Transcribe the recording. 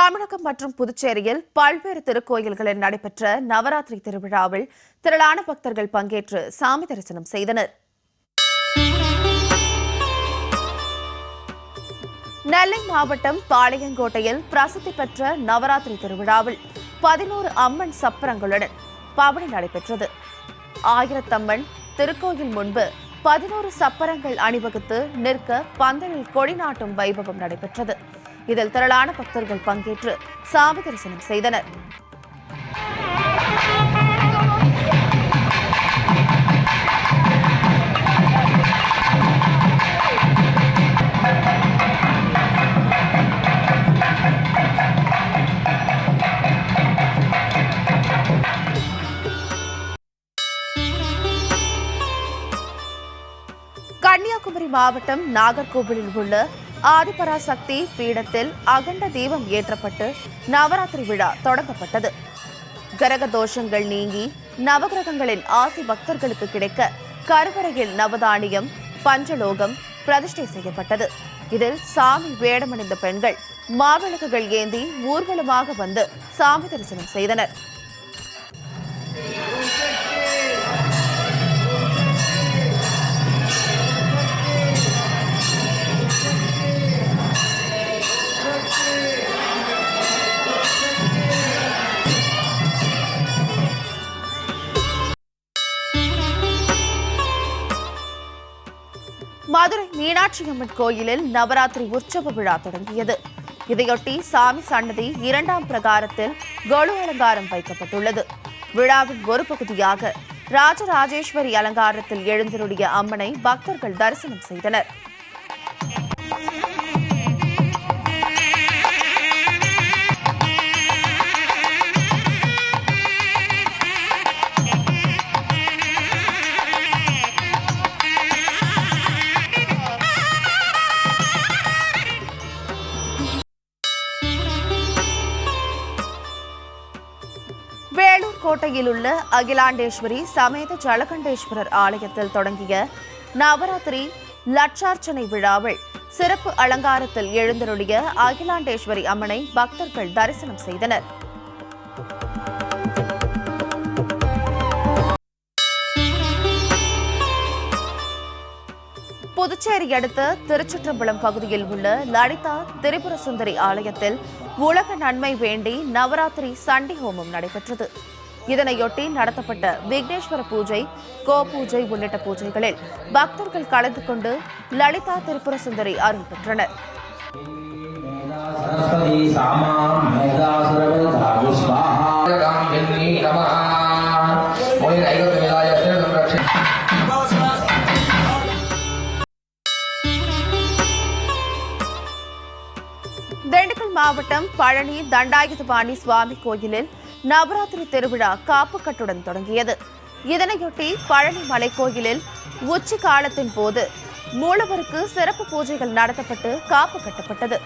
தமிழகம் மற்றும் புதுச்சேரியில் பல்வேறு திருக்கோயில்களில் நடைபெற்ற நவராத்திரி திருவிழாவில் திரளான பக்தர்கள் பங்கேற்று சாமி தரிசனம் செய்தனர். நெல்லை மாவட்டம் பாளையங்கோட்டையில் பிரசித்தி பெற்ற நவராத்திரி திருவிழாவில் பதினோரு அம்மன் சப்பரங்களுடன் பவனி நடைபெற்றது. ஆயிரத்தம்மன் திருக்கோயில் முன்பு பதினோரு சப்பரங்கள் அணிவகுத்து நிற்க பந்தலில் கொடிநாட்டும் வைபவம் நடைபெற்றது. இதில் திரளான பக்தர்கள் பங்கேற்று சாமி தரிசனம் செய்தனர். கன்னியாகுமரி மாவட்டம் நாகர்கோவிலில் உள்ள ஆதிபராசக்தி பீடத்தில் அகண்ட தீபம் ஏற்றப்பட்டு நவராத்திரி விழா தொடங்கப்பட்டது. கிரக தோஷங்கள் நீங்கி நவகிரகங்களின் ஆசி பக்தர்களுக்கு கிடைக்க கருவறையில் நவதானியம் பஞ்சலோகம் பிரதிஷ்டை செய்யப்பட்டது. இதில் சாமி வேடமணிந்த பெண்கள் மாவிளக்குகள் ஏந்தி ஊர்வலமாக வந்து சாமி தரிசனம் செய்தனர். மதுரை மீனாட்சி அம்மன் கோயிலில் நவராத்திரி உற்சவ விழா தொடங்கியது. இதையொட்டி சாமி சன்னதி இரண்டாம் பிரகாரத்தில் கொலு அலங்காரம் வைக்கப்பட்டுள்ளது. விழாவின் ஒரு பகுதியாக ராஜராஜேஸ்வரி அலங்காரத்தில் எழுந்தருடைய அம்மனை பக்தர்கள் தரிசனம் செய்தனர். புதுக்கோட்டையில் உள்ள அகிலாண்டேஸ்வரி சமேத ஜலகண்டேஸ்வரர் ஆலயத்தில் தொடங்கிய நவராத்திரி லட்சார்ச்சனை விழாவில் சிறப்பு அலங்காரத்தில் எழுந்தருளிய அகிலாண்டேஸ்வரி அம்மனை பக்தர்கள் தரிசனம் செய்தனர். புதுச்சேரி அடுத்த திருச்சிற்றம்பலம் பகுதியில் உள்ள லலிதா திரிபுர சுந்தரி ஆலயத்தில் உலக நன்மை வேண்டி நவராத்திரி சண்டி ஹோமம் நடைபெற்றது. இதனையொட்டி நடத்தப்பட்ட விக்னேஸ்வர பூஜை கோ பூஜை உள்ளிட்ட பூஜைகளில் பக்தர்கள் கலந்து கொண்டு லலிதா திரிபுர சுந்தரி அருள் பெற்றனர். திண்டுக்கல் மாவட்டம் பழனி தண்டாயுதபாணி சுவாமி கோயிலில் நவராத்திரி திருவிழா காப்புக்கட்டுடன் தொடங்கியது. இதனையொட்டி பழனி மலைக்கோயிலில் உச்சி காலத்தின் போது மூலவருக்கு சிறப்பு பூஜைகள் நடத்தப்பட்டு காப்பு கட்டப்பட்டது.